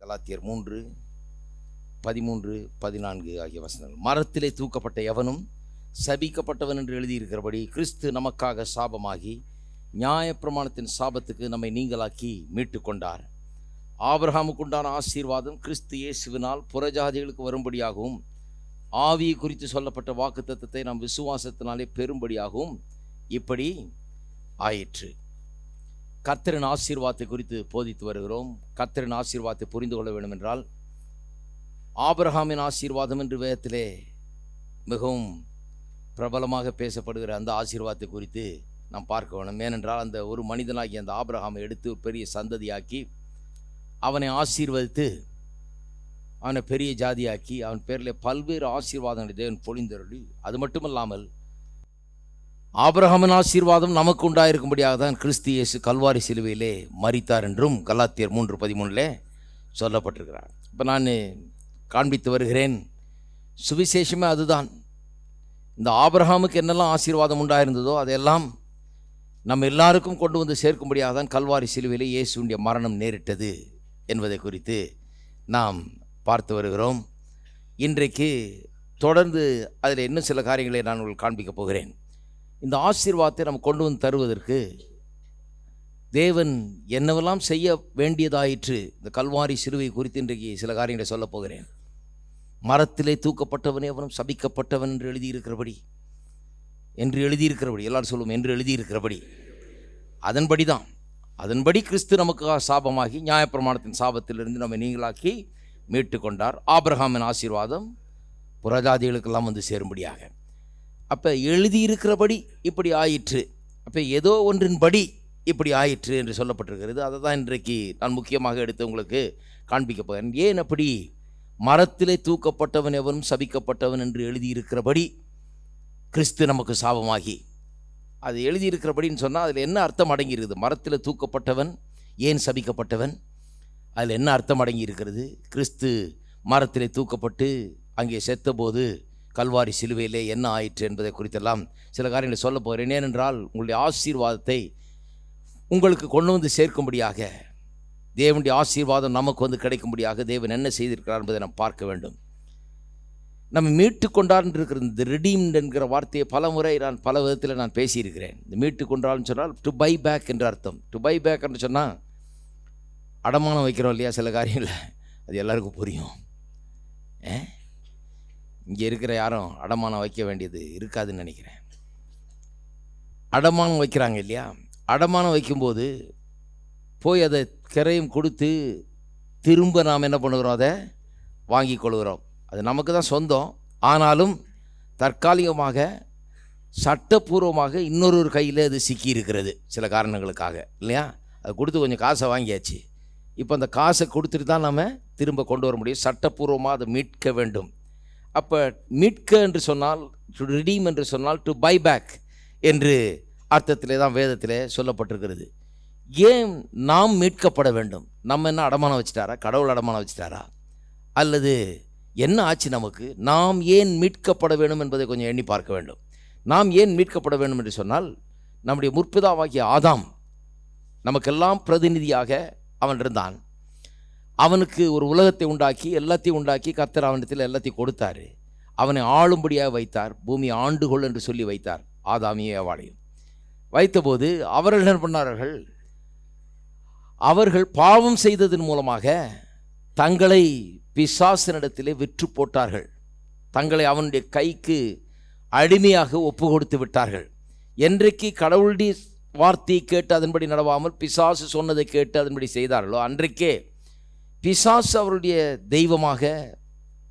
கலாத்தியர் மூன்று பதிமூன்று பதினான்கு ஆகிய வசனங்கள். மரத்திலே தூக்கப்பட்ட எவனும் சபிக்கப்பட்டவன் என்று எழுதியிருக்கிறபடி கிறிஸ்து நமக்காக சாபமாகி நியாயப்பிரமாணத்தின் சாபத்துக்கு நம்மை நீங்களாக்கி மீட்டு கொண்டார் ஆபிரஹாமுக்குண்டான ஆசீர்வாதம் கிறிஸ்து இயேசுவினால் புறஜாதிகளுக்கு வரும்படியாகவும் ஆவியை குறித்து சொல்லப்பட்ட வாக்குத்தத்தத்தை நாம் விசுவாசத்தினாலே பெறும்படியாகவும் இப்படி ஆயிற்று. கர்த்தரின் ஆசீர்வாதத்தை குறித்து போதித்து வருகிறோம். கர்த்தரின் ஆசீர்வாதத்தை புரிந்து கொள்ள வேண்டும் என்றால் ஆபிரகாமின் ஆசீர்வாதம் என்று வேதத்திலே மிகவும் பிரபலமாக பேசப்படுகிற அந்த ஆசீர்வாதத்தை குறித்து நாம் பார்க்க வேணும் ஏனென்றால் அந்த ஒரு மனிதனாகி அந்த ஆபிரகாமை எடுத்து ஒரு பெரிய சந்ததியாக்கி அவனை ஆசீர்வதித்து அவனை பெரிய ஜாதியாக்கி அவன் பேரில் பல்வேறு ஆசீர்வாதங்களை தேவன் பொழிந்தருளி அது மட்டுமல்லாமல் ஆபிரகாமின் ஆசீர்வாதம் நமக்கு உண்டாயிருக்கும்படியாக தான் கிறிஸ்து இயேசு கல்வாரி சிலுவையிலே மறித்தார் என்றும் கலாத்தியர் மூன்று பதிமூணில் சொல்லப்பட்டிருக்கிறார். இப்போ நான் காண்பித்து வருகிறேன். சுவிசேஷமே அதுதான். இந்த ஆபிரகாமுக்கு என்னெல்லாம் ஆசீர்வாதம் உண்டாயிருந்ததோ அதையெல்லாம் நம்ம எல்லாருக்கும் கொண்டு வந்து சேர்க்கும்படியாக தான் கல்வாரி சிலுவையிலே இயேசுடைய மரணம் நேரிட்டது என்பதை குறித்து நாம் பார்த்து வருகிறோம். இன்றைக்கு தொடர்ந்து அதில் இன்னும் சில காரியங்களை நான் உங்களுக்கு காண்பிக்கப் போகிறேன். இந்த ஆசீர்வாதத்தை நம்ம கொண்டு வந்து தருவதற்கு தேவன் என்னவெல்லாம் செய்ய வேண்டியதாயிற்று? இந்த கல்வாரி சிறுவை குறித்து இன்றைக்கு சில காரியங்களை சொல்லப் போகிறேன். மரத்திலே தூக்கப்பட்டவனே அவனும் சபிக்கப்பட்டவன் என்று எழுதியிருக்கிறபடி என்று எழுதியிருக்கிறபடி எல்லாரும் சொல்லுவோம் என்று எழுதியிருக்கிறபடி. அதன்படி தான் அதன்படி கிறிஸ்து நமக்கு சாபமாகி நியாயப்பிரமாணத்தின் சாபத்திலிருந்து நம்மை நீங்களாக்கி மீட்டு கொண்டார் ஆபிரகாமின் ஆசீர்வாதம் புறஜாதிகளுக்கெல்லாம் வந்து சேரும்படியாக. அப்போ எழுதியிருக்கிறபடி இப்படி ஆயிற்று. அப்போ ஏதோ ஒன்றின்படி இப்படி ஆயிற்று என்று சொல்லப்பட்டிருக்கிறது. அதை தான் இன்றைக்கு நான் முக்கியமாக எடுத்து உங்களுக்கு காண்பிக்க போகிறேன். ஏன் அப்படி? மரத்திலே தூக்கப்பட்டவன் எவனும் சபிக்கப்பட்டவன் என்று எழுதியிருக்கிறபடி கிறிஸ்து நமக்கு சாபமாகி. அது எழுதியிருக்கிறபடின்னு சொன்னால் அதில் என்ன அர்த்தம் அடங்கியிருக்குது? மரத்தில் தூக்கப்பட்டவன் ஏன் சபிக்கப்பட்டவன்? அதில் என்ன அர்த்தம் அடங்கி இருக்கிறது கிறிஸ்து மரத்தில் தூக்கப்பட்டு அங்கே செத்தபோது கல்வாரி சிலுவையிலே என்ன ஆயிற்று என்பதை குறித்தெல்லாம் சில காரியங்களை சொல்ல போகிறேன். ஏனென்றால் உங்களுடைய ஆசீர்வாதத்தை உங்களுக்கு கொண்டு வந்து சேர்க்கும்படியாக தேவனுடைய ஆசீர்வாதம் நமக்கு வந்து கிடைக்கும்படியாக தேவன் என்ன செய்திருக்கிறார் என்பதை நாம் பார்க்க வேண்டும். நம்ம மீட்டு கொண்டார் இருக்கிற இந்த ரிடீம்ட் என்கிற வார்த்தையை பல முறை நான் பல விதத்தில் நான் பேசியிருக்கிறேன். இந்த மீட்டு கொண்டாள்னு சொன்னால் டு பை பேக் என்ற அர்த்தம். டு பை பேக் என்று சொன்னால் அடமானம் வைக்கிறோம் இல்லையா சில காரியங்களில் அது எல்லாருக்கும் புரியும். ஏ இங்கே இருக்கிற யாரும் அடமானம் வைக்க வேண்டியது இருக்காதுன்னு நினைக்கிறேன். அடமானம் வைக்கிறாங்க இல்லையா? அடமானம் வைக்கும்போது போய் அதை கிரையும் கொடுத்து திரும்ப நாம் என்ன பண்ணுகிறோம்? அதை வாங்கி கொள்கிறோம். அது நமக்கு தான் சொந்தம். ஆனாலும் தற்காலிகமாக சட்டப்பூர்வமாக இன்னொரு கையில் அது சிக்கி இருக்கிறது சில காரணங்களுக்காக இல்லையா? அது கொடுத்து கொஞ்சம் காசை வாங்கியாச்சு. இப்போ அந்த காசை கொடுத்துட்டு தான் நம்ம திரும்ப கொண்டு வர முடியும். சட்டப்பூர்வமாக அதை மீட்க வேண்டும். அப்போ மீட்க என்று சொன்னால் டு ரிடீம் என்று சொன்னால் டு பை பேக் என்று அர்த்தத்திலே தான் வேதத்திலே சொல்லப்பட்டிருக்கிறது. ஏன் நாம் மீட்கப்பட வேண்டும்? நம்ம என்ன அடமானம் வச்சிட்டாரா? கடவுள் அடமானம் வச்சிட்டாரா? அல்லது என்ன ஆச்சு நமக்கு? நாம் ஏன் மீட்கப்பட வேண்டும் என்பதை கொஞ்சம் எண்ணி பார்க்க வேண்டும். நாம் ஏன் மீட்கப்பட வேண்டும் என்று சொன்னால் நம்முடைய முற்பிதாவாகிய ஆதாம் நமக்கெல்லாம் பிரதிநிதியாக அவன் இருந்தான் அவனுக்கு ஒரு உலகத்தை உண்டாக்கி எல்லாத்தையும் உண்டாக்கி கர்த்தர் அவனிடத்தில் எல்லாத்தையும் கொடுத்தாரு. அவனை ஆளும்படியாக வைத்தார். பூமி ஆண்டுகொள் என்று சொல்லி வைத்தார். ஆதாமியே அவாளையும் வைத்தபோது அவர்கள் என்ன பண்ணார்கள்? அவர்கள் பாவம் செய்ததன் மூலமாக தங்களை பிசாசனிடத்திலே விற்று போட்டார்கள். தங்களை அவனுடைய கைக்கு அடிமையாக ஒப்பு கொடுத்து விட்டார்கள். என்றைக்கு கடவுளுடைய வார்த்தையை கேட்டு அதன்படி நடவாமல் பிசாசு சொன்னதை கேட்டு அதன்படி செய்தார்களோ அன்றைக்கே பிசாஸ் அவருடைய தெய்வமாக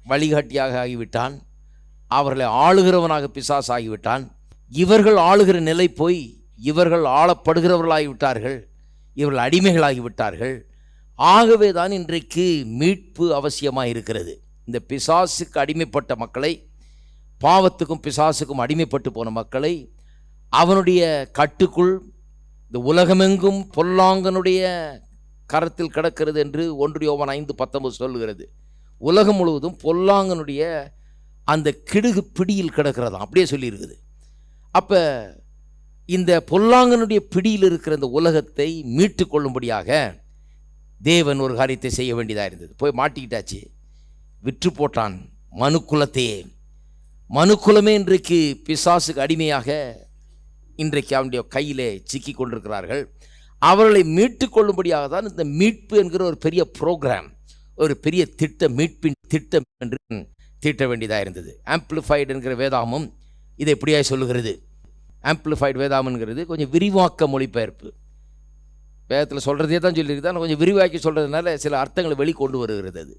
வழிகாட்டியாக ஆகிவிட்டான். அவர்களை ஆளுகிறவனாக பிசாஸ் ஆகிவிட்டான். இவர்கள் ஆளுகிற நிலை போய் இவர்கள் ஆளப்படுகிறவர்களாகிவிட்டார்கள். இவர்கள் அடிமைகளாகிவிட்டார்கள். ஆகவே தான் இன்றைக்கு மீட்பு அவசியமாக இருக்கிறது இந்த பிசாசுக்கு அடிமைப்பட்ட மக்களை பாவத்துக்கும் பிசாசுக்கும் அடிமைப்பட்டு போன மக்களை அவனுடைய கட்டுக்குள் இந்த உலகமெங்கும் பொல்லாங்கனுடைய கரத்தில் கிடக்கிறது என்று ஒன்று யோவான் ஐந்து பத்தொன்பது சொல்லுகிறது. உலகம் முழுவதும் பொல்லாங்கனுடைய அந்த கிடுகு பிடியில் கிடக்கிறதாம். அப்படியே சொல்லியிருக்குது. அப்போ இந்த பொல்லாங்கனுடைய பிடியில் இருக்கிற இந்த உலகத்தை மீட்டு கொள்ளும்படியாக தேவன் ஒரு காரியத்தை செய்ய வேண்டியதாக இருந்தது. போய் மாட்டிக்கிட்டாச்சு. விற்று போட்டான். மனுக்குலத்தையே மனுக்குலமே இன்றைக்கு பிசாசுக்கு அடிமையாக இன்றைக்கு அவனுடைய கையிலே சிக்கி கொண்டிருக்கிறார்கள். அவர்களை மீட்டு கொள்ளும்படியாக தான் இந்த மீட்பு என்கிற ஒரு பெரிய ப்ரோக்ராம் ஒரு பெரிய திட்டம் மீட்பின் திட்டம் என்று தீட்ட வேண்டியதாக இருந்தது. ஆம்பிளிஃபைடு என்கிற வேதாமம் இதை இப்படியாக சொல்லுகிறது? ஆம்ப்ளிஃபைடு வேதாமங்கிறது கொஞ்சம் விரிவாக்க மொழிபெயர்ப்பு. வேதத்தில் சொல்கிறதே தான் சொல்லியிருக்கு ஆனால் கொஞ்சம் விரிவாக்கி சொல்கிறதுனால சில அர்த்தங்களை வெளிக்கொண்டு வருகிறது அது.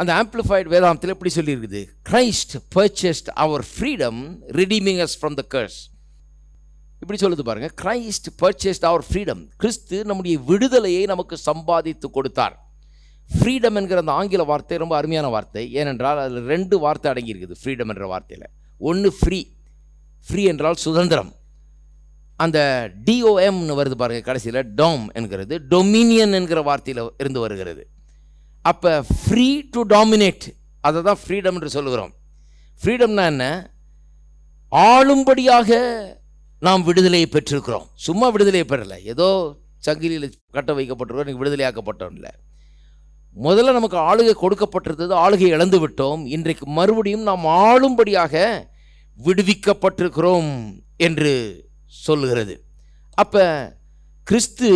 அந்த ஆம்பிளிஃபைடு வேதாந்தத்தில் எப்படி சொல்லியிருக்குது? Christ purchased our freedom redeeming us from the curse இப்படி சொல்லுது பாருங்கள் கிரைஸ்ட் பர்ச்சேஸ்ட் அவர் ஃப்ரீடம் கிறிஸ்து நம்முடைய விடுதலையை நமக்கு சம்பாதித்து கொடுத்தார். ஃப்ரீடம் என்கிற அந்த ஆங்கில வார்த்தை ரொம்ப அருமையான வார்த்தை. ஏனென்றால் அதில் ரெண்டு வார்த்தை அடங்கியிருக்குது ஃப்ரீடம் என்ற வார்த்தையில். ஒன்று ஃப்ரீ ஃப்ரீ என்றால் சுதந்திரம். அந்த டிஓஎம்னு வருது பாருங்கள் கடைசியில் டோம் என்கிறது. டொமினியன் என்கிற வார்த்தையில் இருந்து வருகிறது. அப்போ ஃப்ரீ டு டாமினேட் அதை தான் ஃப்ரீடம் என்று சொல்லுகிறோம். ஃப்ரீடம்னா என்ன? ஆளும்படியாக நாம் விடுதலையை பெற்றிருக்கிறோம். சும்மா விடுதலையை பெறலை. ஏதோ சங்கிலியில் கட்ட வைக்கப்பட்டிருக்கோம் நீங்கள் விடுதலையாக்கப்பட்டோம் இல்லை. முதல்ல நமக்கு ஆளுகை கொடுக்கப்பட்டிருந்தது ஆளுகை இழந்து விட்டோம். இன்றைக்கு மறுபடியும் நாம் ஆளும்படியாக விடுவிக்கப்பட்டிருக்கிறோம் என்று சொல்லுகிறது. அப்போ கிறிஸ்து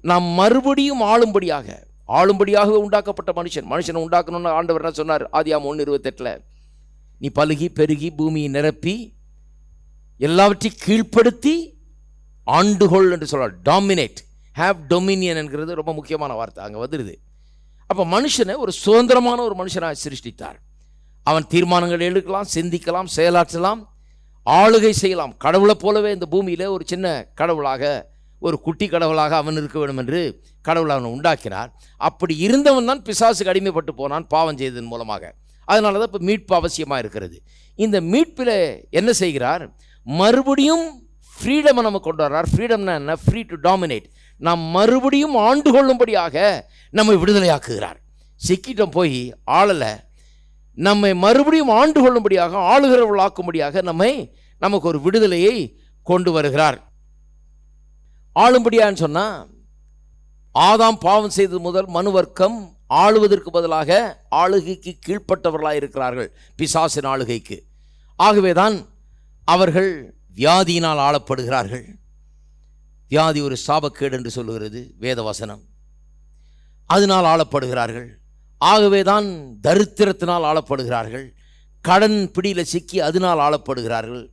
நாம் மறுபடியும் ஆளும்படியாக ஆளும்படியாக உண்டாக்கப்பட்ட மனுஷன். மனுஷனை உண்டாக்கணும்னு ஆண்டவர் சொன்னார்? ஆதியாம் ஒன்று இருபத்தெட்டில். நீ பழுகி பெருகி பூமியை நிரப்பி எல்லாவற்றையும் கீழ்ப்படுத்தி ஆண்டுகொள் என்று சொல்லலாம் டாமினேட் ஹேவ் டொமினியன் என்கிறது ரொம்ப முக்கியமான வார்த்தை. அங்கே வந்துடுது அப்போ மனுஷனை ஒரு சுதந்திரமான ஒரு மனுஷனாக சிருஷ்டித்தார். அவன் தீர்மானங்கள் எடுக்கலாம் சிந்திக்கலாம் செயலாற்றலாம் ஆளுகை செய்யலாம். கடவுளை போலவே இந்த பூமியில் ஒரு சின்ன கடவுளாக ஒரு குட்டி கடவுளாக அவன் இருக்க வேண்டும் என்று கடவுள் அவனை உண்டாக்கினார். அப்படி இருந்தவன் தான் பிசாசுக்கு அடிமைப்பட்டு போனான் பாவம் செய்ததன் மூலமாக. அதனால தான் இப்போ மீட்பு அவசியமாக இருக்கிறது இந்த மீட்பில் என்ன செய்கிறார்? மறுபடியும் ஃப்ரீடமை நம்ம கொண்டு வர்றார். ஃப்ரீடம்னா என்ன? ஃப்ரீ டு டாமினேட் நாம் மறுபடியும் ஆண்டு கொள்ளும்படியாக நம்மை விடுதலையாக்குகிறார். சிக்கிட்டம் போய் ஆளலை. நம்மை மறுபடியும் ஆண்டு கொள்ளும்படியாக ஆளுகிறவர்களாக்கும்படியாக நம்மை நமக்கு ஒரு விடுதலையை கொண்டு வருகிறார். ஆளும்படியான்னு சொன்னால் ஆதாம் பாவம் செய்தது முதல் மனு வர்க்கம் ஆளுவதற்கு பதிலாக ஆளுகைக்கு கீழ்ப்பட்டவர்களாக இருக்கிறார்கள் பிசாசின் ஆளுகைக்கு. ஆகவே தான் அவர்கள் வியாதியினால் ஆளப்படுகிறார்கள். வியாதி ஒரு சாபக்கேடு என்று சொல்லுகிறது வேதவசனம். அதனால் ஆளப்படுகிறார்கள். ஆகவே தான் தரித்திரத்தினால் ஆளப்படுகிறார்கள். கடன் பிடியில் சிக்கி அதனால் ஆளப்படுகிறார்கள்.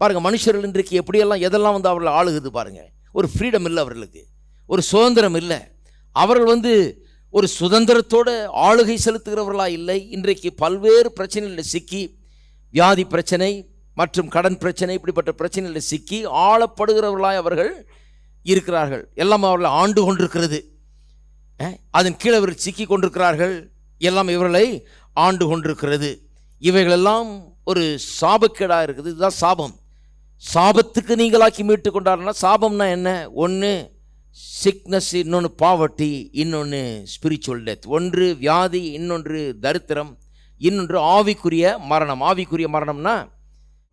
பாருங்கள் மனுஷர்கள் இன்றைக்கு எப்படியெல்லாம் எதெல்லாம் வந்து அவர்களை ஆளுகுது பாருங்கள் ஒரு ஃப்ரீடம் இல்லை அவர்களுக்கு. ஒரு சுதந்திரம் இல்லை. அவர்கள் வந்து ஒரு சுதந்திரத்தோடு ஆளுகை செலுத்துகிறவர்களாக இல்லை. இன்றைக்கு பல்வேறு பிரச்சனைகளில் சிக்கி வியாதி பிரச்சனை மற்றும் கடன் பிரச்சனை இப்படிப்பட்ட பிரச்சனைகளில் சிக்கி ஆளப்படுகிறவர்களாய் அவர்கள் இருக்கிறார்கள். எல்லாம் அவர்களை ஆண்டு கொண்டிருக்கிறது. அதன் கீழே இவர்கள் சிக்கி கொண்டிருக்கிறார்கள். எல்லாம் இவர்களை ஆண்டு கொண்டிருக்கிறது. இவைகளெல்லாம் ஒரு சாபக்கேடாக இருக்குது. இதுதான் சாபம். சாபத்துக்கு நீங்களாக்கி மீட்டு கொண்டாருன்னா சாபம்னா என்ன? ஒன்று சிக்னஸ் இன்னொன்று பாவர்ட்டி இன்னொன்று ஸ்பிரிச்சுவல் டெத் ஒன்று வியாதி இன்னொன்று தரித்திரம் இன்னொன்று ஆவிக்குரிய மரணம். ஆவிக்குரிய மரணம்னா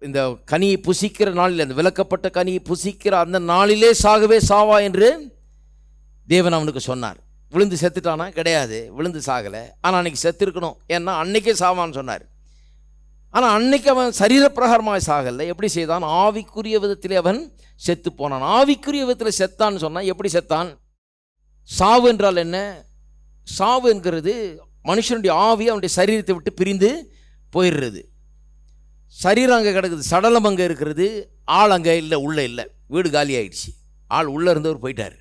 இந்த கனியை புசிக்கிற நாளில் அந்த விளக்கப்பட்ட கனியை புசிக்கிற அந்த நாளிலே சாகவே சாவா என்று தேவன் அவனுக்கு சொன்னார். விழுந்து செத்துட்டானா? கிடையாது. விழுந்து சாகலை. ஆனால் அன்னைக்கு செத்துருக்கணும். ஏன்னா அன்னைக்கே சாவான்னு சொன்னார். ஆனால் அன்னைக்கு அவன் சரீரப்பிரகாரமாக சாகலை. எப்படி செய்தான்? ஆவிக்குரிய விதத்திலே அவன் செத்து போனான். ஆவிக்குரிய விதத்தில் செத்தான்னு சொன்னால் எப்படி செத்தான்? சாவு என்றால் என்ன? சாவு என்கிறது மனுஷனுடைய ஆவி அவனுடைய சரீரத்தை விட்டு பிரிந்து போயிடுறது. சரீரம் அங்கே கிடக்குது. சடலம் அங்கே இருக்கிறது. ஆள் அங்கே இல்லை உள்ளே இல்லை. வீடு காலி ஆயிடுச்சு. ஆள் உள்ளே இருந்தவர் போயிட்டார்.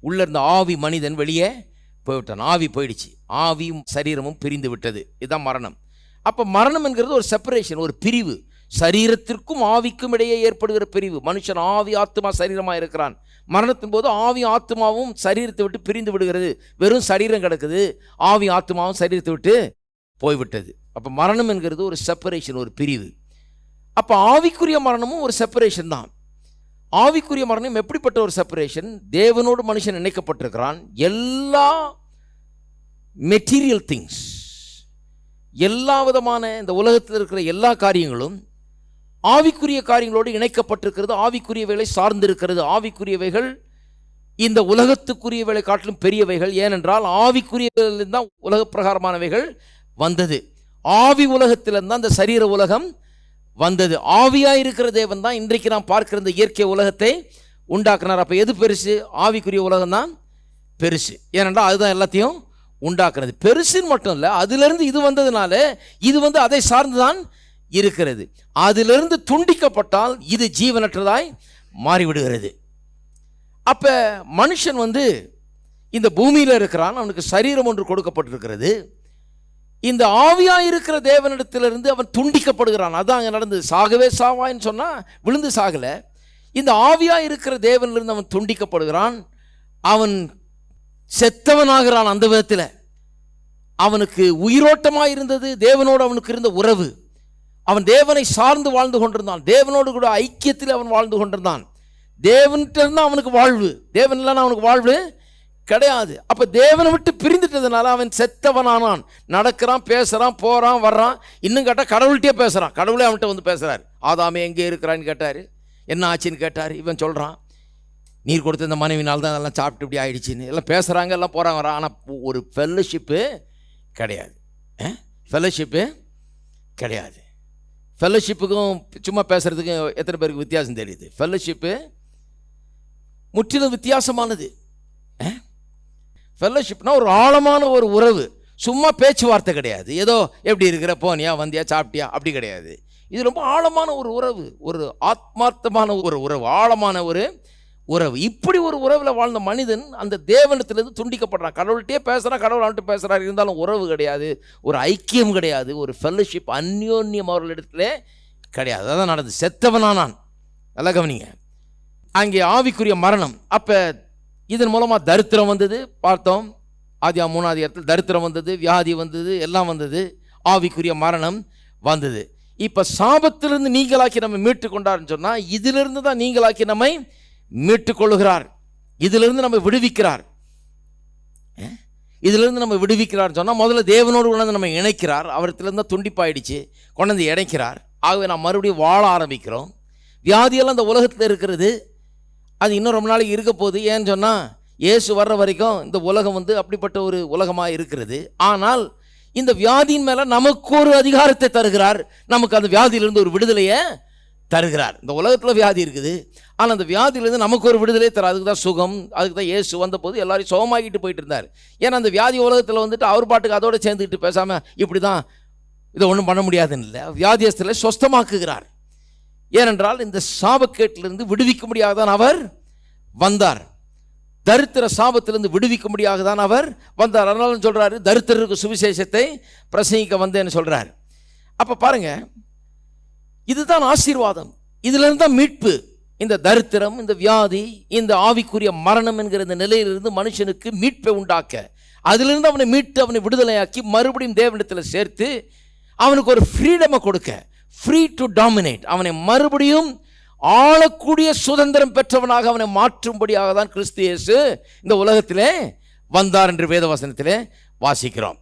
உள்ளே இருந்த ஆவி மனிதன் வெளியே போய்விட்டான். ஆவி போயிடுச்சு. ஆவியும் சரீரமும் பிரிந்து விட்டது. இதுதான் மரணம். அப்போ மரணம் என்கிறது ஒரு செப்பரேஷன் ஒரு பிரிவு. சரீரத்திற்கும் ஆவிக்கும் இடையே ஏற்படுகிற பிரிவு. மனுஷன் ஆவி ஆத்மா சரீரமாக இருக்கிறான். மரணத்தின் போது ஆவி ஆத்மாவும் சரீரத்தை விட்டு பிரிந்து விடுகிறது. வெறும் சரீரம் கிடக்குது. ஆவி ஆத்மாவும் சரீரத்தை விட்டு போய்விட்டது. அப்போ மரணம் என்கிறது ஒரு செப்பரேஷன் ஒரு பிரிவு. அப்போ ஆவிக்குரிய மரணமும் ஒரு செப்பரேஷன் தான். ஆவிக்குரிய மரணம் எப்படிப்பட்ட ஒரு செப்பரேஷன் தேவனோடு மனுஷன் இணைக்கப்பட்டிருக்கிறான். எல்லா மெட்டீரியல் திங்ஸ் எல்லா விதமான இந்த உலகத்தில் இருக்கிற எல்லா காரியங்களும் ஆவிக்குரிய காரியங்களோடு இணைக்கப்பட்டிருக்கிறது. ஆவிக்குரியவைகளை சார்ந்திருக்கிறது. ஆவிக்குரியவைகள் இந்த உலகத்துக்குரியவைகளை காட்டிலும் பெரியவைகள். ஏனென்றால் ஆவிக்குரியவைகளில் தான் உலக பிரகாரமானவைகள் வந்தது. ஆவி உலகத்திலிருந்து தான் இந்த சரீர உலகம் வந்தது. ஆவியாக இருக்கிற தேவன் தான் இன்றைக்கு நாம் பார்க்கிற இந்த இயற்கை உலகத்தை உண்டாக்குனார். அப்போ எது பெருசு? ஆவிக்குரிய உலகம் தான் பெருசு. ஏனென்றால் அதுதான் எல்லாத்தையும் உண்டாக்குறது பெருசுன்னு மட்டும் இல்லை அதிலிருந்து இது வந்ததுனால இது வந்து அதை சார்ந்து தான் இருக்கிறது. அதிலிருந்து துண்டிக்கப்பட்டால் இது ஜீவனற்றதாய் மாறிவிடுகிறது. அப்போ மனுஷன் வந்து இந்த பூமியில் இருக்கிறான் அவனுக்கு சரீரம் ஒன்று கொடுக்கப்பட்டிருக்கிறது. இந்த ஆவியாக இருக்கிற தேவனிடத்திலிருந்து அவன் துண்டிக்கப்படுகிறான். அதான் அங்கே நடந்தது. சாகவே சாவான்னு சொன்னால் விழுந்து சாகலை. இந்த ஆவியாக இருக்கிற தேவனிலிருந்து அவன் துண்டிக்கப்படுகிறான். அவன் செத்தவனாகிறான் அந்த விதத்தில். அவனுக்கு உயிரோட்டமாக இருந்தது தேவனோடு அவனுக்கு இருந்த உறவு. அவன் தேவனை சார்ந்து வாழ்ந்து கொண்டிருந்தான். தேவனோடு கூட ஐக்கியத்தில் அவன் வாழ்ந்து கொண்டிருந்தான். தேவன்கிட்ட இருந்தால் அவனுக்கு வாழ்வு. தேவன் இல்லைன்னா அவனுக்கு வாழ்வு கிடையாது. அப்போ தேவனை விட்டு பிரிந்துட்டதுனால அவன் செத்தவனானான். நடக்கிறான் பேசுகிறான் போகிறான் வர்றான். இன்னும் கேட்டால் கடவுள்கிட்டயே பேசுகிறான் கடவுளே அவன்கிட்ட வந்து பேசுகிறார் ஆதாமே எங்கே இருக்கிறான்னு கேட்டார். என்ன ஆச்சுன்னு கேட்டார். இவன் சொல்கிறான் நீர் கொடுத்த இந்த மனைவினால் தான் அதெல்லாம் சாப்பிட்டு இப்படி ஆயிடுச்சுன்னு. எல்லாம் பேசுகிறாங்க எல்லாம் போகிறாங்க வரான் ஆனால் ஒரு ஃபெல்லோஷிப்பு கிடையாது. ஃபெல்லோஷிப்பு கிடையாது. ஃபெல்லோஷிப்புக்கும் சும்மா பேசுகிறதுக்கும் எத்தனை பேருக்கு வித்தியாசம் தெரியுது? ஃபெல்லோஷிப்பு முற்றிலும் வித்தியாசமானது. ஃபெல்லோஷிப்னா ஒரு ஆழமான ஒரு உறவு. சும்மா பேச்சுவார்த்தை கிடையாது. ஏதோ எப்படி இருக்கிற போனியா வந்தியா சாப்பிட்டியா அப்படி கிடையாது. இது ரொம்ப ஆழமான ஒரு உறவு. ஒரு ஆத்மார்த்தமான ஒரு உறவு. ஆழமான ஒரு உறவு. இப்படி ஒரு உறவில் வாழ்ந்த மனிதன் அந்த தேவனத்திலேருந்து துண்டிக்கப்படுறான். கடவுள்கிட்டயே பேசுகிறான் கடவுள் அவன்கிட்ட பேசுகிறார் இருந்தாலும் உறவு கிடையாது. ஒரு ஐக்கியம் கிடையாது. ஒரு ஃபெல்லோஷிப் அந்யோன்யம் அவர்களிடத்துல கிடையாது. அதான் நடந்தது. செத்தவனானான் நல்லா கவனிங்க. அங்கே ஆவிக்குரிய மரணம். அப்போ இதன் மூலமாக தரித்திரம் வந்தது. பார்த்தோம். ஆதியா மூணாவது இடத்துல தரித்திரம் வந்தது வியாதி வந்தது எல்லாம் வந்தது. ஆவிக்குரிய மரணம் வந்தது. இப்போ சாபத்திலிருந்து நீங்களாக்கி நம்ம மீட்டு கொண்டாருன்னு சொன்னால் இதிலிருந்து தான் நீங்களாக்கி நம்மை மீட்டு கொள்ளுகிறார். இதிலிருந்து நம்ம விடுவிக்கிறார். இதிலிருந்து நம்ம விடுவிக்கிறார்னு சொன்னால் முதல்ல தேவனோடு கொண்டாந்து நம்ம இணைக்கிறார். அவரத்திலிருந்து துண்டிப்பாயிடுச்சு. கொண்டாந்து இணைக்கிறார். ஆகவே நாம் மறுபடியும் வாழ ஆரம்பிக்கிறோம். வியாதியெல்லாம் இந்த உலகத்தில் இருக்கிறது. அது இன்னும் ரொம்ப நாளைக்கு இருக்க போகுது. ஏன்னு சொன்னால் இயேசு வர்ற வரைக்கும் இந்த உலகம் வந்து அப்படிப்பட்ட ஒரு உலகமாக இருக்கிறது. ஆனால் இந்த வியாதியின் மேலே நமக்கு ஒரு அதிகாரத்தை தருகிறார். நமக்கு அந்த வியாதியிலிருந்து ஒரு விடுதலையை தருகிறார். இந்த உலகத்தில் வியாதி இருக்குது. ஆனால் அந்த வியாதியிலேருந்து நமக்கு ஒரு விடுதலை தர அதுக்கு தான் சுகம் அதுக்கு தான் ஏசு வந்தபோது எல்லாரையும் சுகமாக்கிட்டு போயிட்டு இருந்தார். ஏன்னா அந்த வியாதி உலகத்தில் வந்துட்டு அவர் பாட்டுக்கு அதோடு சேர்ந்துக்கிட்டு பேசாமல் இப்படி தான் இதை ஒன்றும் பண்ண முடியாதுன்னு இல்லை. வியாதியஸ்தில் சொஸ்தமாக்குகிறார். ஏனென்றால் இந்த சாபக்கேட்டிலிருந்து விடுவிக்க முடியாதான் அவர் வந்தார். தரித்திர சாபத்திலிருந்து விடுவிக்க முடியாக தான் அவர் வந்தார். அதனால சொல்கிறாரு தரித்திரருக்கு சுவிசேஷத்தை பிரசங்கிக்க வந்தேன்னு சொல்கிறார் அப்போ பாருங்க இதுதான் ஆசீர்வாதம். இதிலிருந்து தான் மீட்பு. இந்த தரித்திரம் இந்த வியாதி இந்த ஆவிக்குரிய மரணம் என்கிற இந்த நிலையிலிருந்து மனுஷனுக்கு மீட்பை உண்டாக்க. அதிலிருந்து அவனை மீட்டு அவனை விடுதலையாக்கி மறுபடியும் தேவனிடத்தில் சேர்த்து அவனுக்கு ஒரு ஃப்ரீடமை கொடுக்க. ஃப்ரீ டு டாமினேட் அவனை மறுபடியும் ஆளக்கூடிய சுதந்திரம் பெற்றவனாக அவனை மாற்றும்படியாக தான் கிறிஸ்து இயேசு இந்த உலகத்திலே வந்தார் என்று வேதவசனத்திலே வாசிக்கிறோம்.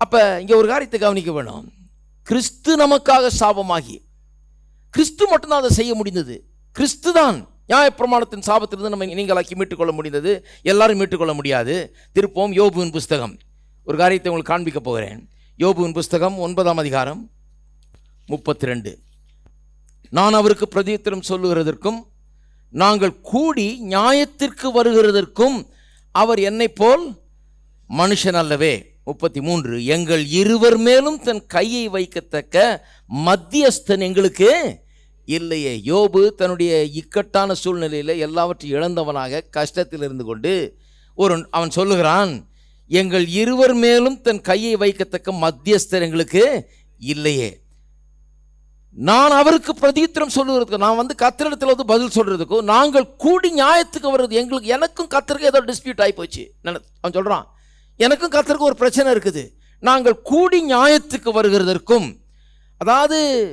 அப்போ இங்கே ஒரு காரியத்தை கவனிக்க வேணும். கிறிஸ்து நமக்காக சாபமாகி கிறிஸ்து மட்டும்தான் அதை செய்ய முடிந்தது. கிறிஸ்து தான் நியாயப்பிரமாணத்தின் சாபத்திலிருந்து நம்ம நீங்களாக்கி மீட்டுக்கொள்ள முடிந்தது. எல்லாரும் மீட்டுக்கொள்ள முடியாது. திருப்போம் யோபுவின் புஸ்தகம். ஒரு காரியத்தை உங்களுக்கு காண்பிக்க போகிறேன். யோபுவின் புஸ்தகம் ஒன்பதாம் அதிகாரம் முப்பத்தி ரெண்டு நான் அவருக்கு பிரதித்திரம் சொல்லுகிறதற்கும் நாங்கள் கூடி நியாயத்திற்கு வருகிறதற்கும் அவர் என்னைப் போல் மனுஷன் அல்லவே. முப்பத்தி மூன்று எங்கள் இருவர் மேலும் தன் கையை வைக்கத்தக்க மத்தியஸ்தன் எங்களுக்கு இல்லையே. யோபு தன்னுடைய இக்கட்டான சூழ்நிலையில் எல்லாவற்றையும் இழந்தவனாக கஷ்டத்தில் இருந்து கொண்டு ஒரு அவன் சொல்லுகிறான் எங்கள் இருவர் மேலும் தன் கையை வைக்கத்தக்க மத்தியஸ்தர் எங்களுக்கு இல்லையே. நான் அவருக்கு பிரதித்திரம் சொல்லுவதற்கு நான் வந்து கத்திரிடத்தில் வந்து பதில் சொல்கிறதுக்கும் நாங்கள் கூடி நியாயத்துக்கு வர்றது எங்களுக்கு எனக்கும் கத்தருக்கு ஏதோ டிஸ்பியூட் ஆகி போச்சு. நினை- அவன் சொல்கிறான் எனக்கும் கத்தருக்கு ஒரு பிரச்சனை இருக்குது. நாங்கள் கூடி நியாயத்துக்கு வருகிறதற்கும் அதாவது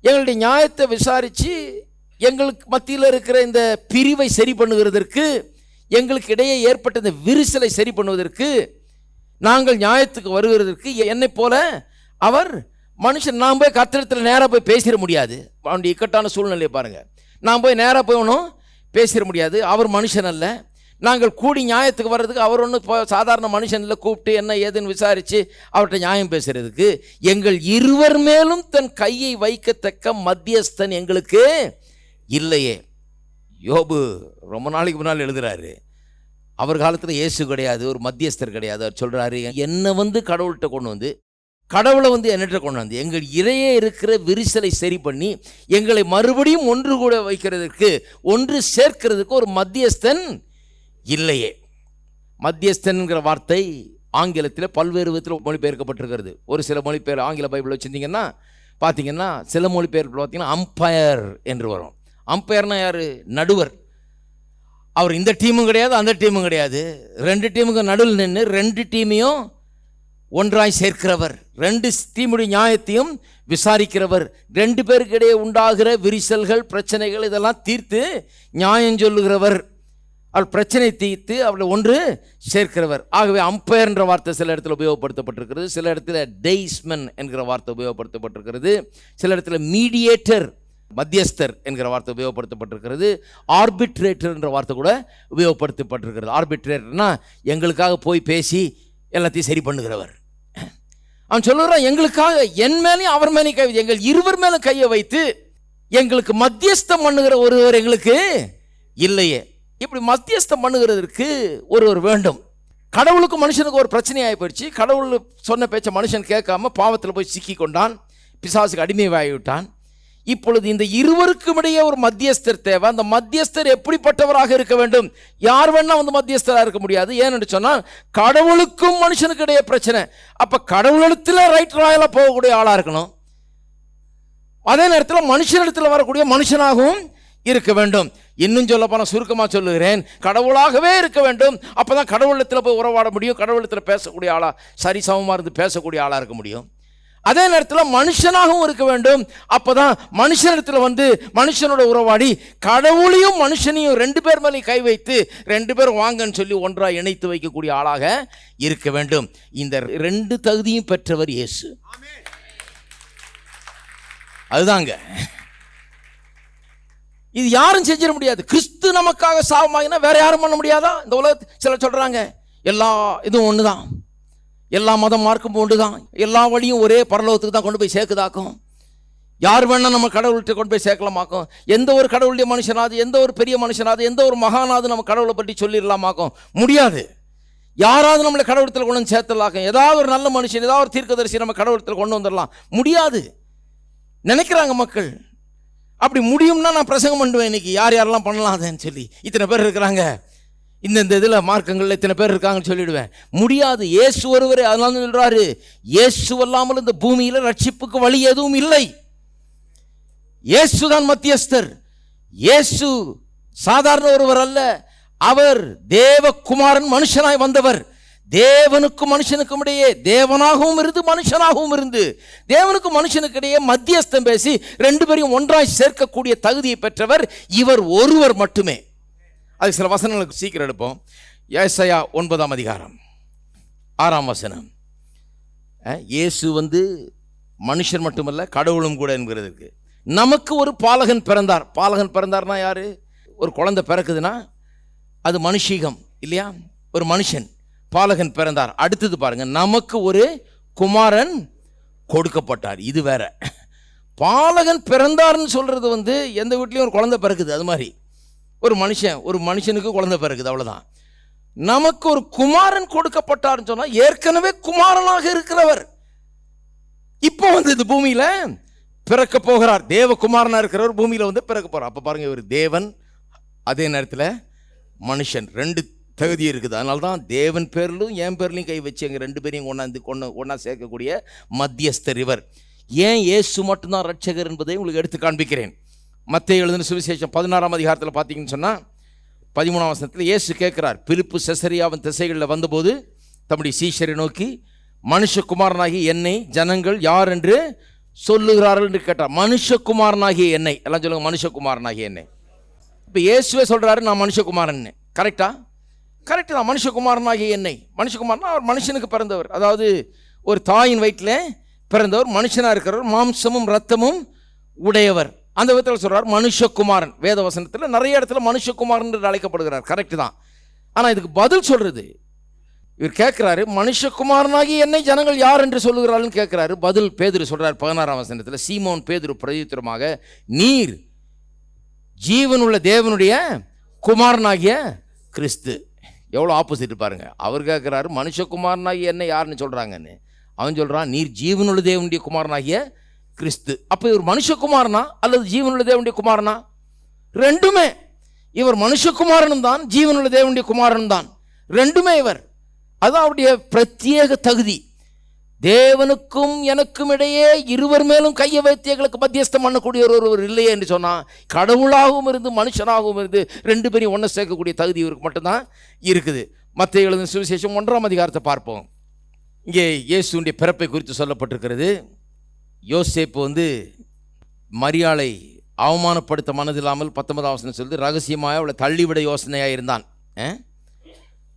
எங்களுடைய நியாயத்தை விசாரித்து எங்களுக்கு மத்தியில் இருக்கிற இந்த பிரிவை சரி பண்ணுகிறதற்கு எங்களுக்கு இடையே ஏற்பட்ட இந்த விரிசலை சரி பண்ணுவதற்கு நாங்கள் நியாயத்துக்கு வருகிறதற்கு என்னை போல அவர் மனுஷன் நான் போய் கத்திரத்தில் நேராக போய் பேசிட முடியாது. அவனுடைய இக்கட்டான சூழ்நிலையை பாருங்கள் நான் போய் நேராக போய் ஒன்றும் பேசிட முடியாது. அவர் மனுஷன் அல்ல. நாங்கள் கூடி நியாயத்துக்கு வர்றதுக்கு அவர் ஒன்றும் சாதாரண மனுஷனில் கூப்பிட்டு என்ன ஏதுன்னு விசாரித்து அவர்கிட்ட நியாயம் பேசுகிறதுக்கு எங்கள் இருவர் மேலும் தன் கையை வைக்கத்தக்க மத்தியஸ்தன் எங்களுக்கு இல்லையே. யோபு ரொம்ப நாளைக்கு முன்னால் எழுதுகிறாரு அவர் காலத்தில் இயேசு கிடையாது ஒரு மத்தியஸ்தர் கிடையாது. அவர் சொல்கிறாரு என்னை வந்து கடவுள்கிட்ட கொண்டு வந்து கடவுளை வந்து எண்ணற்ற கொண்டு வந்து எங்கள் இறையே இருக்கிற விரிசலை சரி பண்ணி எங்களை மறுபடியும் ஒன்று கூட வைக்கிறதுக்கு ஒன்று சேர்க்கிறதுக்கு ஒரு மத்தியஸ்தன் இல்லையே. மத்தியஸ்தன்கிற வார்த்தை ஆங்கிலத்தில் பல்வேறு விதத்தில் மொழிபெயர்க்கப்பட்டிருக்கிறது. ஒரு சில மொழிபெயர் ஆங்கில பைபிள் வச்சுருந்தீங்கன்னா பார்த்தீங்கன்னா சில மொழிபெயர்ப்பு பார்த்தீங்கன்னா அம்பயர் என்று வரும். அம்பயர்னா யார்? நடுவர். அவர் இந்த டீமும் கிடையாது அந்த டீமும் கிடையாது. ரெண்டு டீமுக்கு நடுவில் நின்று ரெண்டு டீமையும் ஒன்றாய் சேர்க்கிறவர் ரெண்டு தீமுடி நியாயத்தையும் விசாரிக்கிறவர் ரெண்டு பேருக்கிடையே உண்டாகிற விரிசல்கள் பிரச்சனைகள் இதெல்லாம் தீர்த்து நியாயம் சொல்லுகிறவர். அவள் பிரச்சனை தீர்த்து அவளை ஒன்று சேர்க்கிறவர். ஆகவே அம்பையர் என்ற வார்த்தை சில இடத்துல உபயோகப்படுத்தப்பட்டிருக்கிறது. சில இடத்துல டெய்ஸ்மன் என்கிற வார்த்தை உபயோகப்படுத்தப்பட்டிருக்கிறது. சில இடத்துல மீடியேட்டர் மத்தியஸ்தர் என்கிற வார்த்தை உபயோகப்படுத்தப்பட்டிருக்கிறது. ஆர்பிட்ரேட்டர் என்ற வார்த்தை கூட உபயோகப்படுத்தப்பட்டிருக்கிறது. ஆர்பிட்ரேட்டர்னா எங்களுக்காக போய் பேசி எல்லாத்தையும் சரி பண்ணுகிறவர். அவன் சொல்லுறான் எங்களுக்காக என் மேலேயும் அவர் மேலேயும் கை எங்கள் இருவர் மேலும் கையை வைத்து எங்களுக்கு மத்தியஸ்தம் பண்ணுகிற ஒருவர் எங்களுக்கு இல்லையே. இப்படி மத்தியஸ்தம் பண்ணுகிறதற்கு ஒருவர் வேண்டும். கடவுளுக்கும் மனுஷனுக்கு ஒரு பிரச்சனையாகி போயிடுச்சு. கடவுள் சொன்ன பேச்சை மனுஷன் கேட்காம பாவத்தில் போய் சிக்கி கொண்டான். பிசாசுக்கு அடிமையாகிவிட்டான். இப்பொழுது இந்த இருவருக்கும் இடையே ஒரு மத்தியஸ்தர் தேவை. அந்த மத்தியஸ்தர் எப்படிப்பட்டவராக இருக்க வேண்டும்? யார் வேணா வந்து மத்தியஸ்தராக இருக்க முடியாது. ஏன்னு சொன்னால் கடவுளுக்கும் மனுஷனுக்கு இடையே பிரச்சனை. அப்போ கடவுளிடத்தில் ரைட் ராயலாக போகக்கூடிய ஆளாக இருக்கணும். அதே நேரத்தில் மனுஷனிடத்தில் வரக்கூடிய மனுஷனாகவும் இருக்க வேண்டும். இன்னும் சொல்ல போனால் சுருக்கமாக சொல்லுகிறேன். கடவுளாகவே இருக்க வேண்டும். அப்போ தான் கடவுளத்தில் போய் உறவாட முடியும். கடவுளத்தில் பேசக்கூடிய ஆளாக சரிசமமாக இருந்து பேசக்கூடிய ஆளாக இருக்க முடியும். அதே நேரத்தில் மனுஷனாகவும் இருக்க வேண்டும். அப்போ தான் மனுஷனிடத்தில் வந்து மனுஷனோட உறவாடி கடவுளையும் மனுஷனையும் ரெண்டு பேர் மேலேயும் கை வைத்து ரெண்டு பேர் வாங்கன்னு சொல்லி ஒன்றாக இணைத்து வைக்கக்கூடிய ஆளாக இருக்க வேண்டும். இந்த ரெண்டு தகுதியும் பெற்றவர் இயேசு. அதுதாங்க. இது யாரும் செஞ்சிட முடியாது. கிறிஸ்து நமக்காக சாபமாகினா வேற யாரும் பண்ண முடியாதா? இந்த உலகத்து சில சொல்கிறாங்க எல்லா இதுவும் ஒன்று தான் எல்லா மதம் மார்க்கும் ஒன்று தான் எல்லா வழியும் ஒரே பரலோகத்துக்கு தான் கொண்டு போய் சேர்க்குதாக்கும். யார் வேணால் நம்ம கடவுள்கிட்ட கொண்டு போய் சேர்க்கலாமாக்கும். எந்த ஒரு கடவுளுடைய மனுஷனாவது எந்த ஒரு பெரிய மனுஷனாவது எந்த ஒரு மகானாவது நம்ம கடவுளை பற்றி சொல்லிடலாமாக்கும். முடியாது. யாராவது நம்மளை கடவுளத்தில் கொண்டு வந்து சேர்த்துடலாக்கும். ஏதாவது ஒரு நல்ல மனுஷன் ஏதாவது ஒரு தீர்க்கதரிசி நம்ம கடவுளத்தில் கொண்டு வந்துடலாம். முடியாது. நினைக்கிறாங்க மக்கள். அப்படி முடியும்னா நான் பிரசங்கம் பண்ணுவேன் இன்னைக்கு. யார் யாரெல்லாம் பண்ணலாம் அதுன்னு சொல்லி. இத்தனை பேர் இருக்கிறாங்க. இந்த இந்த இதில் மார்க்கங்களில் இத்தனை பேர் இருக்காங்கன்னு சொல்லிடுவேன். முடியாது. இயேசு ஒருவரே அதனால சொல்கிறாரு இயேசு அல்லாமல் இந்த பூமியில் ரட்சிப்புக்கு வழி எதுவும் இல்லை. இயேசு தான் மத்தியஸ்தர். இயேசு சாதாரண ஒருவர் அல்ல. அவர் தேவகுமாரன் மனுஷனாய் வந்தவர். தேவனுக்கும் மனுஷனுக்கும் இடையே தேவனாகவும் இருந்து மனுஷனாகவும் இருந்து தேவனுக்கும் மனுஷனுக்கு இடையே மத்தியஸ்தம் பேசி ரெண்டு பேரையும் ஒன்றாய் சேர்க்கக்கூடிய தகுதியை பெற்றவர் இவர் ஒருவர் மட்டுமே. அது சில வசனங்களுக்கு சீக்கிரம் எடுப்போம். ஏசையா ஒன்பதாம் அதிகாரம் ஆறாம் வசனம். இயேசு வந்து மனுஷர் மட்டுமல்ல கடவுளும் கூட என்கிறதுக்கு நமக்கு ஒரு பாலகன் பிறந்தார். பாலகன் பிறந்தார்னா யார்? ஒரு குழந்தை பிறக்குதுன்னா அது மனுஷீகம் இல்லையா? ஒரு மனுஷன் பாலகன் பிறந்தார். அடுத்தது பாருங்கள் நமக்கு ஒரு குமாரன் கொடுக்கப்பட்டார். இது வேற. பாலகன் பிறந்தார்னு சொல்கிறது வந்து எந்த வீட்லேயும் ஒரு குழந்தை பிறக்குது அது மாதிரி. ஒரு மனுஷன் ஒரு மனுஷனுக்கு குழந்தை பிறகுது அவ்வளோதான் நமக்கு ஒரு குமாரன் கொடுக்கப்பட்டார்னு சொன்னால் ஏற்கனவே குமாரனாக இருக்கிறவர். இப்போ வந்து இந்த பூமியில் பிறக்க போகிறார். தேவகுமாரனாக இருக்கிறவர் பூமியில் வந்து பிறக்க போகிறார் அப்போ பாருங்கள் இவர் தேவன் அதே நேரத்தில் மனுஷன். ரெண்டு தகுதி இருக்குது. அதனால தான் தேவன் பேர்லும் என் பேர்லையும் கை வச்சு எங்கள் ரெண்டு பேரையும் கொண்டாந்து கொண்டு ஒன்றா சேர்க்கக்கூடிய மத்தியஸ்தர் இவர். ஏன் ஏசு மட்டும்தான் ரட்சகர் என்பதை உங்களுக்கு எடுத்து காண்பிக்கிறேன். மத்திய எழுதின சுவிசேஷம் பதினாறாம் அதிகாரத்தில் பார்த்தீங்கன்னு சொன்னால் பதிமூணாம் வசனத்தில் இயேசு கேட்குறார் பிலிப்பு செசரியாவின் திசைகளில் வந்தபோது தம்முடைய சீஷரை நோக்கி மனுஷகுமாரனாகி என்னை ஜனங்கள் யார் என்று சொல்லுகிறார்கள் என்று கேட்டார். மனுஷகுமாரனாகிய என்னை. எல்லாம் சொல்லுங்கள் மனுஷகுமாரனாகிய என்னை. இப்போ இயேசுவே சொல்கிறாரு நான் மனுஷகுமாரன்னு கரெக்டா கரெக்டு தான் மனுஷகுமாரனாகிய என்னை. மனுஷகுமாரனா அவர் மனுஷனுக்கு பிறந்தவர். அதாவது ஒரு தாயின் வயிற்றில் பிறந்தவர் மனுஷனாக இருக்கிறவர் மாம்சமும் ரத்தமும் உடையவர். அந்த விதத்தில் சொல்கிறார் மனுஷகுமாரன். வேத வசனத்தில் நிறைய இடத்துல மனுஷகுமாரன் என்று அழைக்கப்படுகிறார். கரெக்ட் தான். ஆனால் இதுக்கு பதில் சொல்கிறது இவர் கேட்குறாரு மனுஷகுமாரனாகி என்னை ஜனங்கள் யார் என்று சொல்லுகிறாள்னு கேட்குறாரு. பதில் பேதுரு சொல்கிறார் பதினாறாம் வசனத்தில். சீமோன் பேதுரு பிரதித்திரமாக நீர் ஜீவனுள்ள தேவனுடைய குமாரனாகிய கிறிஸ்து. எவ்வளோ ஆப்போசிட் பாருங்க. அவர் கேட்குறாரு மனுஷகுமாரனாகி என்ன யாருன்னு சொல்கிறாங்கன்னு அவன் சொல்கிறான் நீர் ஜீவனுள்ள தேவனுடைய குமாரனாகிய கிறிஸ்து. அப்போ இவர் மனுஷகுமாரனா? அல்லது ஜீவனுள்ள தேவனுடைய குமாரனா? ரெண்டுமே இவர் மனுஷகுமாரனும் தான் ஜீவனுள்ள தேவனுடைய குமாரனும் தான். ரெண்டுமே இவர். அது அவருடைய பிரத்யேக தகுதி. தேவனுக்கும் எனக்கும் இடையே இருவர் மேலும் கையை வைத்து எங்களுக்கு மத்தியஸ்தம் பண்ணக்கூடிய ஒருவர் இல்லையே என்று சொன்னால் கடவுளாகவும் இருந்து மனுஷனாகவும் இருந்து ரெண்டு பேரையும் ஒன்றை சேர்க்கக்கூடிய தகுதி இவருக்கு மட்டும்தான் இருக்குது. மற்ற எழுதின சுவிசேஷம் ஒன்றாம் அதிகாரத்தை பார்ப்போம். இங்கே இயேசுடைய பிறப்பை குறித்து சொல்லப்பட்டிருக்கிறது. யோசேப்பு வந்து மரியாளை அவமானப்படுத்த மனதில்லாமல் பத்தொன்பதாம் வசனம் சொல்லுது ரகசியமாக அவளை தள்ளிவிட யோசனையாக இருந்தான். கற்பவதி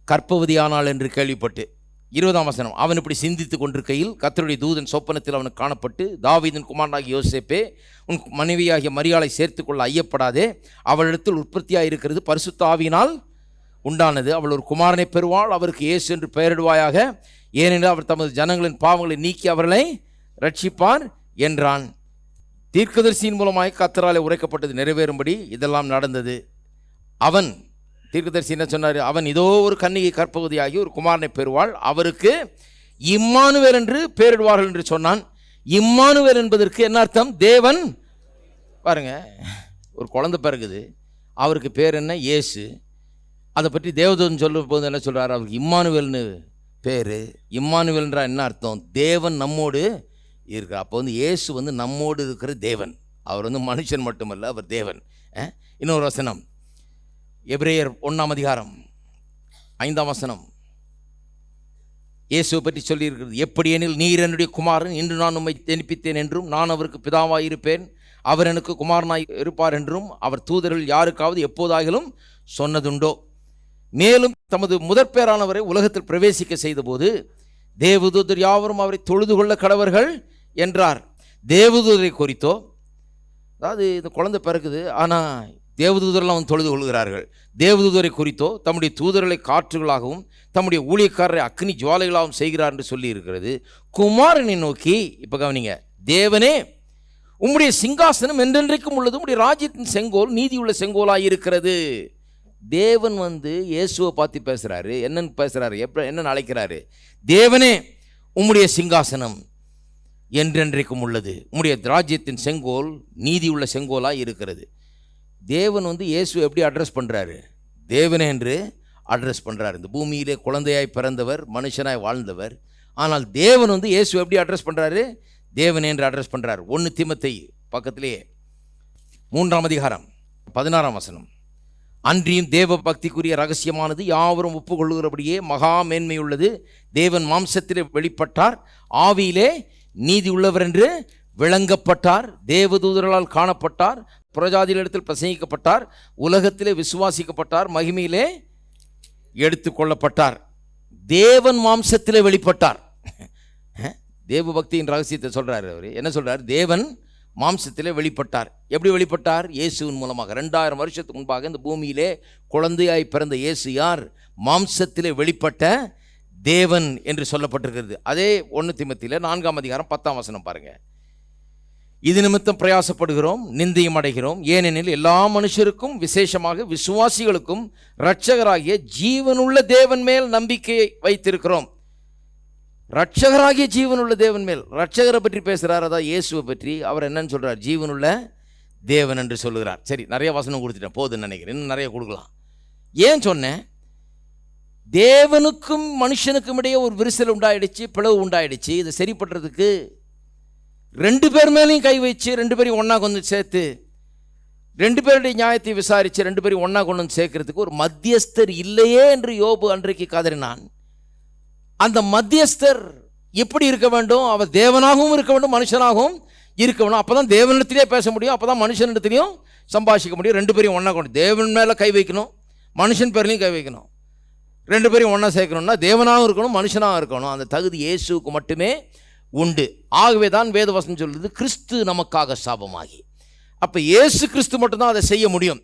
கற்பவதியானாள் என்று கேள்விப்பட்டு இருபதாம் வசனம் அவன் இப்படி சிந்தித்து கொண்டிருக்கையில் கத்தருடைய தூதன் சொப்பனத்தில் அவனுக்கு காணப்பட்டு தாவீதன் குமாரனாகிய யோசேப்பே உன் மனைவியாகிய மரியாளை சேர்த்துக்கொள்ள ஐயப்படாதே அவளிடத்தில் உற்பத்தியாக இருக்கிறது பரிசுத்த ஆவியினால் உண்டானது. அவள் ஒரு குமாரனை பெறுவாள் அவருக்கு இயேசு என்று பெயரிடுவாயாக ஏனென்றால் அவர் தமது ஜனங்களின் பாவங்களை நீக்கி அவர்களை ரட்சிப்பார். என்றான். தீர்க்கதரிசியின் மூலமாய் கத்தராலே உரைக்கப்பட்டது நிறைவேறும்படி இதெல்லாம் நடந்தது. அவன் தீர்க்கதரிசி என்ன சொன்னார்? அவன் இதோ ஒரு கன்னிகை கற்பகுதியாகி ஒரு குமாரனை பெறுவாள். அவருக்கு இம்மானுவேல் என்று பெயரிடுவார்கள் என்று சொன்னான். இம்மானுவேல் என்பதற்கு என்ன அர்த்தம்? தேவன். பாருங்க ஒரு குழந்தை பிறகுது. அவருக்கு பேர் என்ன? இயேசு. அதை பற்றி தேவதூதன் சொல்லும் போது என்ன சொல்கிறார் அவருக்கு இம்மானுவேல்னு பேர். இம்மானுவேல்ன்றா என்ன அர்த்தம்? தேவன் நம்மோடு இருக்கிறார் அப்போ வந்து இயேசு வந்து நம்மோடு இருக்கிற தேவன். அவர் வந்து மனுஷன் மட்டுமல்ல அவர் தேவன். இன்னொரு வசனம். எப்ரேயர் ஒன்றாம் அதிகாரம் ஐந்தாம் வசனம். இயேசுவை பற்றி சொல்லியிருக்கிறது எப்படியெனில் நீர் என்னுடைய குமாரன் இன்று நான் உண்மை ஜெனிப்பித்தேன் என்றும் நான் அவருக்கு பிதாவாக இருப்பேன். அவர் எனக்கு குமாரனாய் இருப்பார் என்றும் அவர் தூதர்கள் யாருக்காவது எப்போதாகிலும் சொன்னதுண்டோ? மேலும் தமது முதற்பேரானவரை உலகத்தில் பிரவேசிக்க செய்தபோது தேவதூதர் யாவரும் அவரை தொழுது கொள்ள கடவர்கள் என்றார். தேவதூதரை குறித்தோ அதாவது இந்த குழந்தை பிறக்குது ஆனால் தேவதூதரெல்லாம் வந்து தொழுது கொள்கிறார்கள். தேவதூதரை குறித்தோ தம்முடைய தூதர்களை காற்றுகளாகவும் தம்முடைய ஊழியக்காரரை அக்னி ஜுவாலைகளாகவும் செய்கிறார் என்று சொல்லி இருக்கிறது. குமாரனை நோக்கி இப்போ கவனிங்க தேவனே உம்முடைய சிங்காசனம் என்றென்றைக்கும் உள்ளது உம்முடைய ராஜ்யத்தின் செங்கோல் நீதியுள்ள செங்கோலாக இருக்கிறது. தேவன் வந்து இயேசுவை பார்த்து பேசுகிறாரு என்னன்னு பேசுகிறாரு எப்போ என்னென்னு அழைக்கிறாரு. தேவனே உம்முடைய சிங்காசனம் என்றென்றைக்கும் உள்ளது. உம்முடைய ராஜ்யத்தின் செங்கோல் நீதியுள்ள செங்கோலாக இருக்கிறது. தேவன் வந்து இயேசு எப்படி அட்ரஸ் பண்ணுறாரு தேவனே என்று அட்ரஸ் பண்ணுறாரு இந்த பூமியிலே குழந்தையாய் பிறந்தவர் மனுஷனாய் வாழ்ந்தவர். ஆனால் தேவன் வந்து இயேசு எப்படி அட்ரஸ் பண்ணுறாரு தேவனே என்று அட்ரஸ் பண்ணுறாரு ஒன்று திமத்தை பக்கத்திலேயே மூன்றாம் அதிகாரம் பதினாறாம் வசனம். அன்றியும் தேவ பக்திக்குரிய ரகசியமானது யாவரும் ஒப்புக்கொள்ளுகிறபடியே மகா மேன்மையுள்ளது. தேவன் மாம்சத்திலே வெளிப்பட்டார். ஆவியிலே நீதி உள்ளவர் என்று விளங்கப்பட்டார் தேவதூதர்களால் காணப்பட்டார் புறஜாதிகளிடத்தில் பிரசங்கிக்கப்பட்டார் உலகத்திலே விசுவாசிக்கப்பட்டார் மகிமையிலே எடுத்துக்கொள்ளப்பட்டார். தேவன் மாம்சத்திலே வெளிப்பட்டார். தேவ பக்தியின் ரகசியத்தை சொல்கிறார் அவர். என்ன சொல்கிறார் தேவன் மாம்சத்திலே வெளிப்பட்டார். எப்படி வெளிப்பட்டார்? இயேசுவின் மூலமாக. ரெண்டாயிரம் வருஷத்துக்கு முன்பாக இந்த பூமியிலே குழந்தையாய் பிறந்த இயேசு யார்? மாம்சத்திலே வெளிப்பட்ட தேவன் என்று சொல்லப்பட்டிருக்கிறது. அதே ஒன்று திமத்தியில் நான்காம் அதிகாரம் பத்தாம் வசனம் பாருங்க. இது நிமித்தம் பிரயாசப்படுகிறோம் நிந்தையும் அடைகிறோம். ஏனெனில் எல்லா மனுஷருக்கும் விசேஷமாக விசுவாசிகளுக்கும் இரட்சகராகிய ஜீவனுள்ள தேவன் மேல் நம்பிக்கையை வைத்திருக்கிறோம். ரட்சகராகிய ஜீவனுள்ள தேவன் மேல். ரட்சகரை பற்றி பேசுகிறார் அதான் இயேசுவை பற்றி. அவர் என்னன்னு சொல்கிறார் ஜீவனுள்ள தேவன் என்று சொல்லுகிறார். சரி நிறைய வசனம் கொடுத்துட்டேன் போதுன்னு நினைக்கிறேன் இன்னும் நிறைய கொடுக்கலாம். ஏன் சொன்னேன்? தேவனுக்கும் மனுஷனுக்கும் இடையே ஒரு விரிசல் உண்டாயிடுச்சு பிளவு உண்டாயிடுச்சு. இதை சரி பண்ணுறதுக்கு ரெண்டு பேர் மேலேயும் கை வச்சு ரெண்டு பேரையும் ஒன்றா கொண்டு வந்து சேர்த்து ரெண்டு பேருடைய நியாயத்தை விசாரித்து ரெண்டு பேரையும் ஒன்றா கொண்டு வந்து சேர்க்கறதுக்கு ஒரு மத்தியஸ்தர் இல்லையே என்று யோபு அன்றைக்கு கதறினான். அந்த மத்தியஸ்தர் எப்படி இருக்க வேண்டும்? அவர் தேவனாகவும் இருக்க வேண்டும் மனுஷனாகவும் இருக்க வேணும் அப்போ தான் தேவனிடத்திலே பேச முடியும் அப்போ தான் மனுஷனிடத்துலையும் சம்பாஷிக்க முடியும். ரெண்டு பேரையும் ஒன்றா கொண்டு தேவன் மேலே கை வைக்கணும் மனுஷன் பேர்லையும் கை வைக்கணும். ரெண்டு பேரையும் ஒன்றா சேர்க்கணும்னா தேவனாகவும் இருக்கணும் மனுஷனாகவும் இருக்கணும். அந்த தகுதி இயேசுவுக்கு மட்டுமே உண்டு. ஆகவே தான் வேதவசனம் சொல்லுது கிறிஸ்து நமக்காக சாபமாகி. அப்போ இயேசு கிறிஸ்து மட்டும்தான் அதை செய்ய முடியும்.